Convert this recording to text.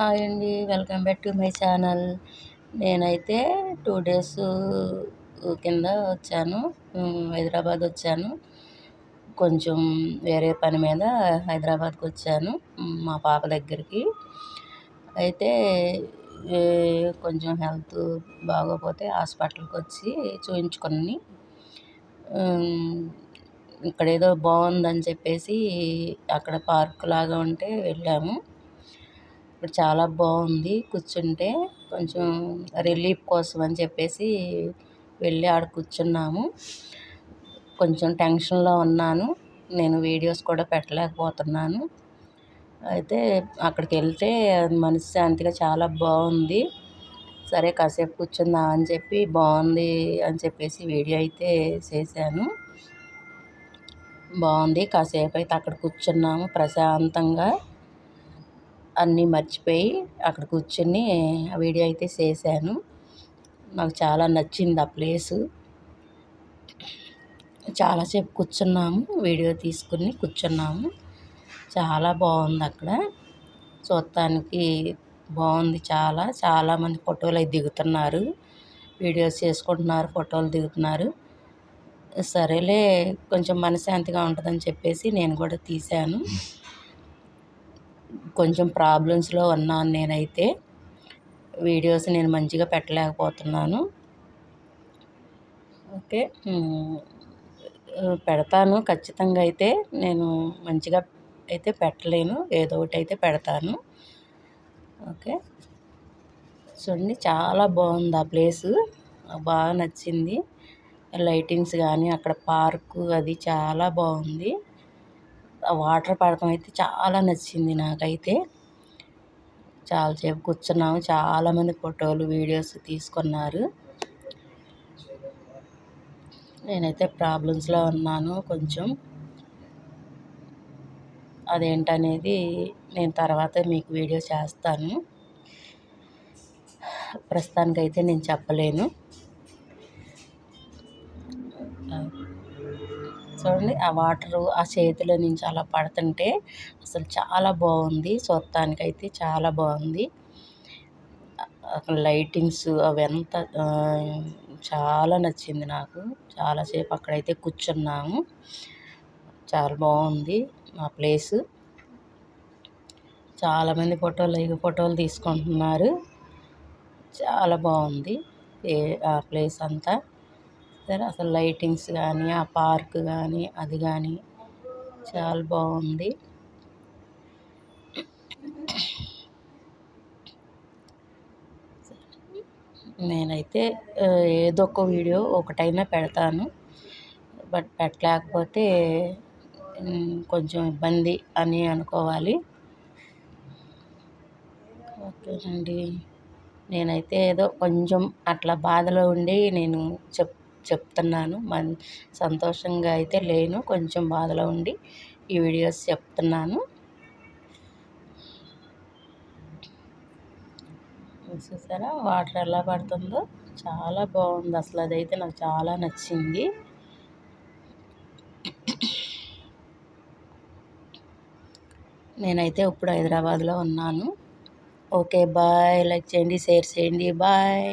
Hi అండి welcome back to my channel. నేనైతే two days కింద వచ్చాను హైదరాబాద్ వచ్చాను. కొంచెం వేరే పని మీద హైదరాబాద్కి వచ్చాను మా పాప దగ్గరికి. అయితే కొంచెం హెల్త్ బాగోకపోతే హాస్పిటల్కి వచ్చి చూపించుకొని ఇక్కడ ఏదో బాగుందని చెప్పేసి అక్కడ పార్క్ లాగా ఉంటే వెళ్ళాము. ఇప్పుడు చాలా బాగుంది. కూర్చుంటే కొంచెం రిలీఫ్ కోసం అని చెప్పేసి వెళ్ళి ఆడ కూర్చున్నాము. కొంచెం టెన్షన్లో ఉన్నాను. నేను వీడియోస్ కూడా పెట్టలేకపోతున్నాను. అయితే అక్కడికి వెళ్తే మనశ్శాంతిగా చాలా బాగుంది. సరే కాసేపు కూర్చుందాం అని చెప్పి బాగుంది అని చెప్పేసి వీడియో అయితే చేశాను. బాగుంది. కాసేపు అయితే అక్కడ కూర్చున్నాము ప్రశాంతంగా. అన్నీ మర్చిపోయి అక్కడ కూర్చొని ఆ వీడియో అయితే చేశాను. నాకు చాలా నచ్చింది ఆ ప్లేసు. చాలాసేపు కూర్చున్నాము వీడియో తీసుకుని కూర్చున్నాము. చాలా బాగుంది అక్కడ. చూడటానికి బాగుంది చాలా. చాలామంది ఫోటోలు అవి దిగుతున్నారు. వీడియోస్ చేసుకుంటున్నారు ఫోటోలు దిగుతున్నారు. సరేలే కొంచెం మనశ్శాంతిగా ఉంటుందని చెప్పేసి నేను కూడా తీశాను. కొంచెం ప్రాబ్లమ్స్లో ఉన్నాను నేనైతే. వీడియోస్ నేను మంచిగా పెట్టలేకపోతున్నాను. ఓకే. పెడతాను ఖచ్చితంగా అయితే. నేను మంచిగా అయితే పెట్టలేను. ఏదో ఒకటి అయితే పెడతాను. ఓకే. చూడండి చాలా బాగుంది ఆ ప్లేసు. బాగా నచ్చింది. లైటింగ్స్ కానీ అక్కడ పార్కు అది చాలా బాగుంది. వాటర్ పడటం అయితే చాలా నచ్చింది నాకైతే. చాలాసేపు కూర్చున్నాము చాలామంది ఫోటోలు వీడియోస్ తీసుకున్నారు. నేనైతే ప్రాబ్లమ్స్లో ఉన్నాను కొంచెం. అదేంటనేది నేను తర్వాత మీకు వీడియో చేస్తాను. ప్రస్తుతానికైతే నేను చెప్పలేను. చూడండి ఆ వాటరు ఆ చేతిలో నుంచి అలా పడుతుంటే అసలు చాలా బాగుంది. చూడటానికి అయితే చాలా బాగుంది. అక్కడ లైటింగ్స్ అవి ఎంత చాలా నచ్చింది నాకు. చాలాసేపు అక్కడైతే కూర్చున్నాము. చాలా బాగుంది ఆ ప్లేసు. చాలామంది ఫోటోలు ఫోటోలు తీసుకుంటున్నారు. చాలా బాగుంది ఏ ఆ ప్లేస్ అంతా. సరే అసలు లైటింగ్స్ కానీ ఆ పార్క్ కానీ అది కానీ చాలా బాగుంది. నేనైతే ఏదో ఒక వీడియో ఒకటైనా పెడతాను. బట్ పెట్టలేకపోతే కొంచెం ఇబ్బంది అని అనుకోవాలి. ఓకేనండి. నేనైతే ఏదో కొంచెం అట్లా బాధలో ఉండి నేను చెప్ చెప్తున్నాను. మన్ సంతోషంగా అయితే లేను. కొంచెం బాధలో ఉండి ఈ వీడియోస్ చెప్తున్నాను. చూసారా? వాటర్ ఎలా పడుతుందో? చాలా బాగుంది. అసలు అదైతే నాకు చాలా నచ్చింది. నేనైతే ఇప్పుడు హైదరాబాద్లో ఉన్నాను. Okay bye. లైక్ చేయండి షేర్ చేయండి. బాయ్.